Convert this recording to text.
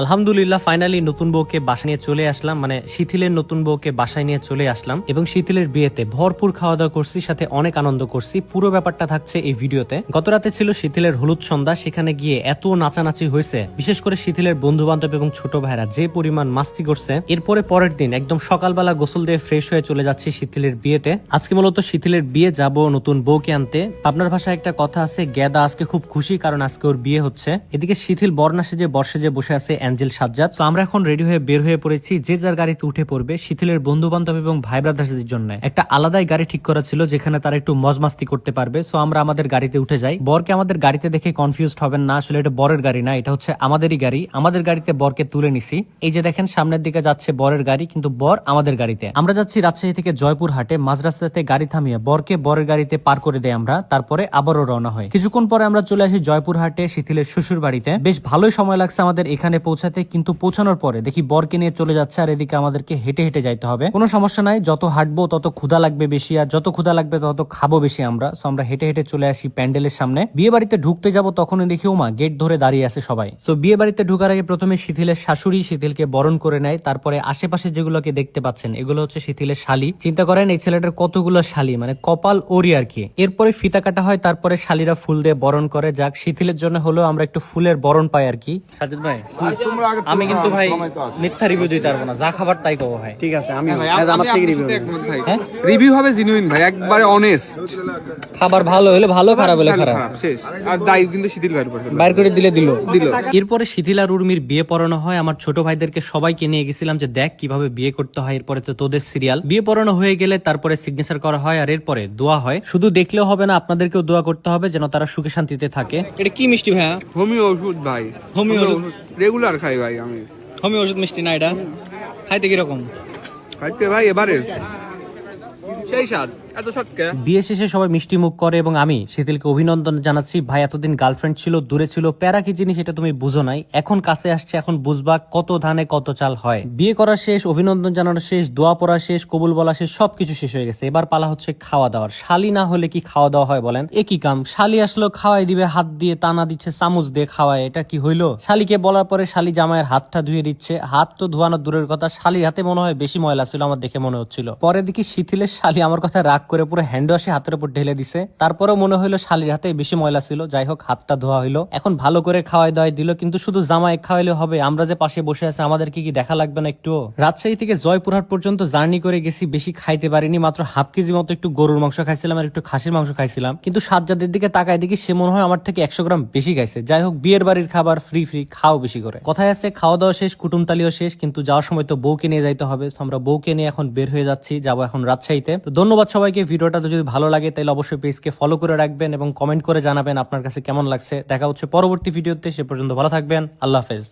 আলহামদুলিল্লাহ ফাইনালি নতুন বউকে বাসা নিয়ে চলে আসলাম। মানে শিথিলের নতুন বউকে বাসায় নিয়ে চলে আসলাম এবং শিথিলের বিয়েতে ভরপুর খাওয়া দাওয়া করছি, সাথে অনেক আনন্দ করছি। পুরো ব্যাপারটা থাকছে এই ভিডিওতে। গত রাতে ছিল শিথিলের হলুদ সন্ধ্যা, সেখানে গিয়ে এত নাচানাচি হয়েছে। বিশেষ করে শিথিলের বন্ধু বান্ধব এবং ছোট ভাইরা যে পরিমাণ মাস্তি করছে, এরপরে পরের দিন একদম সকালবেলা গোসল দিয়ে ফ্রেশ হয়ে চলে যাচ্ছি শিথিলের বিয়েতে। আজকে মূলত শিথিলের বিয়ে, যাব নতুন বউকে আনতে। আপনার ভাষায় একটা কথা আছে, গ্যাদা আজকে খুব খুশি, কারণ আজকে ওর বিয়ে হচ্ছে। এদিকে শিথিল বর্ণাসে যে বর্ষে যে বসে আছে অ্যাঞ্জেল সাজ্জাদ। তো আমরা এখন রেডি হয়ে বের হয়ে পড়েছি যে যার গাড়িতে উঠে পড়বে শিথিলের বন্ধু বান্ধব এবং ভাই ব্রাদার্সদের জন্য। একটা আলাদাই গাড়ি ঠিক করা ছিল যেখানে তারা একটু মজমাস্তি করতে পারবে। সো আমরা আমাদের গাড়িতে উঠে যাই। বরকে আমাদের গাড়িতে দেখে কনফিউজড হবেন না, আসলে এটা বরের গাড়ি না, এটা হচ্ছে আমাদেরই গাড়ি। আমাদের গাড়িতে বরকে তুলে নিছি। এই যে দেখেন, সামনের দিকে যাচ্ছে বরের গাড়ি, কিন্তু বর আমাদের গাড়িতে। আমরা যাচ্ছি রাজশাহী থেকে জয়পুর হাটে মাঝ রাস্তাতে গাড়ি থামিয়ে বরকে বরের গাড়িতে পার করে দেয় আমরা। তারপরে আবারও রওনা হয়। কিছুক্ষণ পরে আমরা চলে আসি জয়পুর হাটে শিথিলের শ্বশুর বাড়িতে বেশ ভালোই সময় লাগছে আমাদের এখানে পৌঁছাতে কিন্তু পৌঁছানোর পরে দেখি বরকে নিয়ে চলে যাচ্ছে আর এদিকে আমাদেরকে হেঁটে হেঁটে যাইতে হবে। কোনো সমস্যা নাই যত হাঁটবো তত ক্ষুধা লাগবে বেশি আর যত ক্ষুধা লাগবে তত খাব বেশি আমরা। সো আমরা হেঁটে হেঁটে চলে আসি প্যান্ডেলের সামনে। বিয়ে বাড়িতে ঢুকতে যাব তখনই দেখি ওমা গেট ধরে দাঁড়িয়ে আছে সবাই। সো বিয়ে বাড়িতে ঢুকার আগে প্রথমে শিথিলের শাশুড়ি শিথিলকে বরণ করে নেয়। তারপরে আশেপাশে যেগুলোকে দেখতে পাচ্ছেন এগুলো হচ্ছে শিথিলের শালি। চিন্তা করেন এই ছেলেটার কতগুলো শালি মানে কপাল ওরি আর কি। এরপরে ফিতা কাটা হয় তারপরে শালিরা ফুল দিয়ে বরণ করে। যাক শিথিলের জন্য হলেও আমরা একটু ফুলের বরণ পাই আর কি। সাজিদ ভাই আমি কিন্তু ভাই মিথ্যা রিভিউ দিতে পারব না যা খাবার তাই কবো ভাই। ঠিক আছে আমি আমার থেকে রিভিউ হ্যাঁ? রিভিউ হবে জেনুইন ভাই একবারে অনেস্ট খাবার ভালো হলে ভালো খারাপ হলে খারাপ। শেষ। আর দায়ী কিন্তু শিথিল ভাইয়ের উপর বাইর করে দিলে দিল। দিল। এরপরে শিথিল আর উর্মির বিয়ে পড়ানো হয় আমার ছোট ভাইদেরকে সবাইকে নিয়ে গেছিলাম যে দেখ কীভাবে বিয়ে করতে হয় এরপরে তো তোদের সিরিয়াল বিয়ে পড়ানো হয়ে গেলে তারপরে সিগনেচার করা হয় আর এরপরে দোয়া হয়। শুধু দেখলেও হবে না আপনাদেরকেও দোয়া করতে হবে যেন তারা সুখে শান্তিতে থাকে। এটা কি মিষ্টি ভাইয়া? হোমিও ওষুধ ভাই। হোমিও ওষুধ? রেগুলার খাই ভাই আমি। হোমি ওষুধ মিষ্টি না এটা। খাইতে কীরকম? খাইতে ভাই এবারে সেই স্বাদ। বিয়ে শেষে সবাই মিষ্টি মুখ করে এবং আমি শীতিলকে অভিনন্দন জানাচ্ছি। ভাই, এতদিন গার্লফ্রেন্ড ছিল, দূরে ছিল, প্যারা কি জিনিস এটা তুমি বুঝো নাই। এখন কাছে আসছে, এখন বুঝবা কত ধানে কত চাল হয়। বিয়ে শেষ, অভিনন্দন জানানো শেষ, দোয়া পড়া শেষ, কবুল বলা শেষ, সবকিছু শেষ হয়ে গেছে। এবার পালা হচ্ছে খাওয়া দাওয়ার। শালি না হলে কি খাওয়া দাওয়া হয় বলেন? একই কাম? শালি আসলো, খাওয়াই দিবে, হাত দিয়ে টানা দিচ্ছে, চামচ দিয়ে খাওয়ায়। এটা কি হইল? শালিকে বলার পরে শালি জামাইয়ের হাতটা ধুয়ে দিচ্ছে। হাত তো ধোয়ানো দূরের কথা, শালির হাতে মনে হয় বেশি ময়লা ছিল, আমার দেখে মনে হচ্ছিল। পরে দেখি শিথিলের শালি আমার কথা রাগ করে পুরো হ্যান্ড ওয়াশে হাতের উপর ঢেলে দিছে। তারপরেও মনে হইল শালির হাতে বেশি ময়লা ছিল। যাই হোক, হাতটা ধোয়া হইল। এখন ভালো করে খাওয়াই দাওয়াই দিল, কিন্তু শুধু জামাই খাওয়াইলে হবে। আমরা যে পাশে বসে আছে আমাদেরকে কি কি দেখা লাগবে না একটু রাজশাহী থেকে জয়পুরহাট পর্যন্ত জার্নি করে গেছি, বেশি খাইতে পারিনি। মাত্র হাফ কেজি মতো একটু গরুর মাংস খাইছিলাম আর একটু খাসির মাংস খাইছিলাম। কিন্তু সাজ্জাদের দিকে তাকায় দেখি সে মনে হয় আমার থেকে একশো গ্রাম বেশি খাইছে। যাই হোক, বিয়ের বাড়ির খাবার ফ্রি ফ্রি খাও বেশি করে। কথায় আছে, খাওয়া দাওয়া শেষ কুটুমতালিও শেষ, কিন্তু যাওয়ার সময় তো বউকে নিয়ে যাইতে হবে। আমরা বউকে নিয়ে এখন বের হয়ে যাচ্ছি, যাব এখন রাজশাহীতে। তো ধন্যবাদ সবাইকে ভিডিওটা যদি ভালো লাগে, তাহলে অবশ্যই পেজকে ফলো করে রাখবেন এবং কমেন্ট করে জানাবেন আপনার কাছে কেমন লাগছে। দেখা হচ্ছে পরবর্তী ভিডিওতে, সে পর্যন্ত ভালো থাকবেন। আল্লাহ হাফেজ।